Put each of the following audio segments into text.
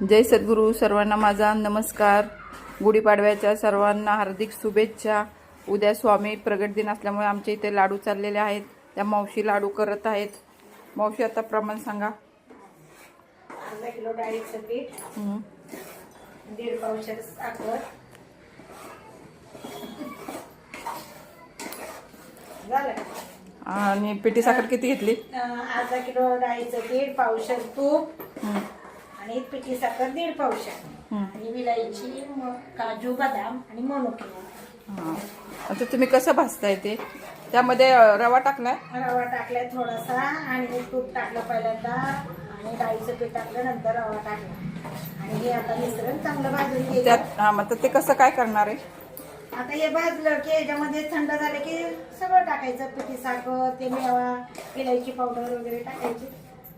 जय सद्गुरू सर्वांना माझा नमस्कार. गुढीपाडव्याच्या सर्वांना हार्दिक शुभेच्छा. उद्या स्वामी प्रगट दिन असल्यामुळे आमच्या इथे लाडू चाललेले आहेत. त्या मावशी लाडू करत आहेत. मावशी आता प्रमाण सांगा. अर्धा किलो डाळीचं पीठ. दीड पावशेर साखर. आणि पिठी साखर किती घेतली? अर्धा किलो डाळीचं पीठ पावशेर तूप. आणि पिठी साखर दीड पावशेर हं. आणि विलायची काजू बदाम आणि मनुके हां. आता तुम्ही कसं भाजताय ते? त्यामध्ये रवा टाकलाय? रवा टाकलाय थोडासा आणि तूप टाकलं पहिल्यांदा आणि डाळीचं पीठ टाकलं नंतर रवा टाकला. आणि हे आता मिश्रण चांगलं भाजून घ्यायचं. त्यात हां मग ते कसं काय करणार आहे? आता हे भाजलं की याच्यामध्ये थंड झालं की सगळं टाकायचं पिठी साखर ते मेवा इलायची पावडर वगैरे टाकायची.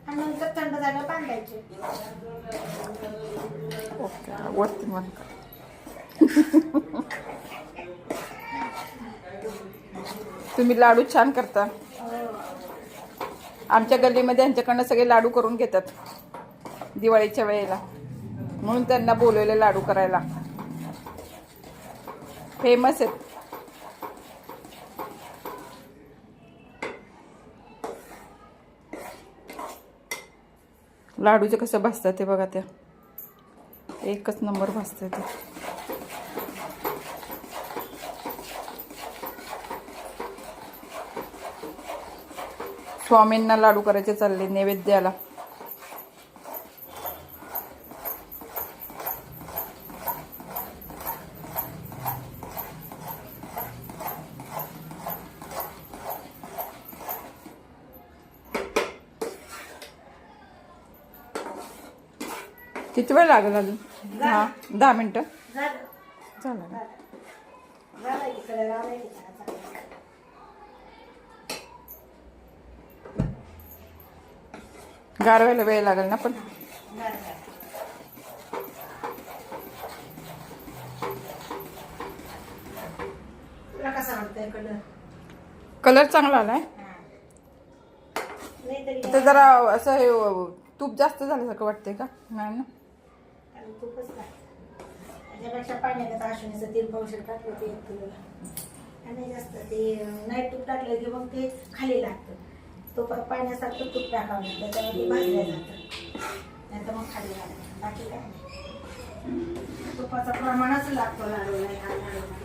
आणि नंतर थंड बांधायचे. ओके वरती तुम्ही लाडू छान करता. आमच्या गल्लीमध्ये यांच्याकडनं सगळे लाडू करून घेतात दिवाळीच्या वेळेला. म्हणून त्यांना बोलवले लाडू करायला. फेमस आहेत. लाडूचे कसं भाजतात ते बघा त्या. एकच नंबर भाजतात ते. स्वामींना लाडू करायचे चालले नैवेद्याला. किती वेळ लागेल अजून? दहा दहा मिनटं. इकडे. गारवायला वेळ लागेल ना पण. कलर चांगला आलाय. तरी जरा असं हे तूप जास्त झाल्यासारखं वाटतंय का? नाही ना? तूपच नाही त्याच्यापेक्षा पाण्यात अश्विनीचं तेल पावशेर टाकलं ते एक किलोला. आणि जास्त ते नाही तूप टाकलं की मग ते खाली लागतं. तो पाण्यासारखं तूप टाकावं लागतं त्याला भाजलं जातं. नाही तर मग खाली लागतं. बाकी काय नाही. तुपाचं प्रमाणच लागतो लाडूला ह्या लाडूला.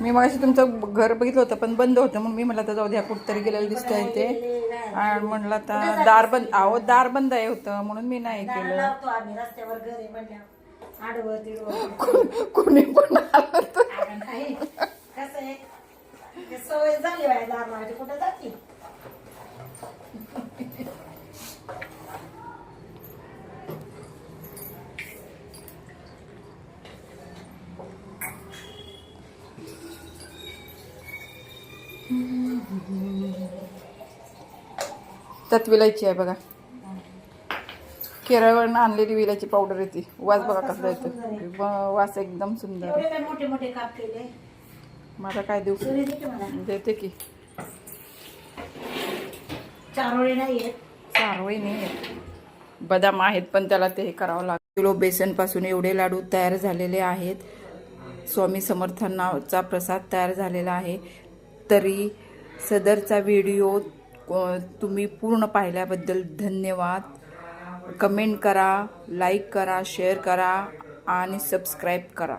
मी मग तुमचं घर बघितलं होतं पण बंद होतं म्हणून मी मला तर जाऊ द्या कुठतरी गेलेलं दिसतंय ते. आणि म्हणलं आता दार बंद अहो दार बंद आहे होतं म्हणून मी नाही केलं. आहे कोणी पण आलं तर अगं नाही कसं आहे ते सवय झाली बाय दार लावायची कुठं जाते त्यात विलायची आहे बघा. केरळवरनं आणलेली विलायची पावडर येते वास बघा कसला येतो वास एकदम सुंदर काय माझा काय देऊ? देते की. चारोळे नाही आहेत चारोळी नाही आहेत. बदाम आहेत पण त्याला ते हे करावं लागतं. किलो बेसनपासून एवढे लाडू तयार झालेले आहेत. स्वामी समर्थांनाचा प्रसाद तयार झालेला आहे. तरी सदरचा व्हिडिओ तुम्ही पूर्ण पाहिल्याबद्दल धन्यवाद. कमेंट करा लाईक करा शेअर करा आणि सबस्क्राईब करा.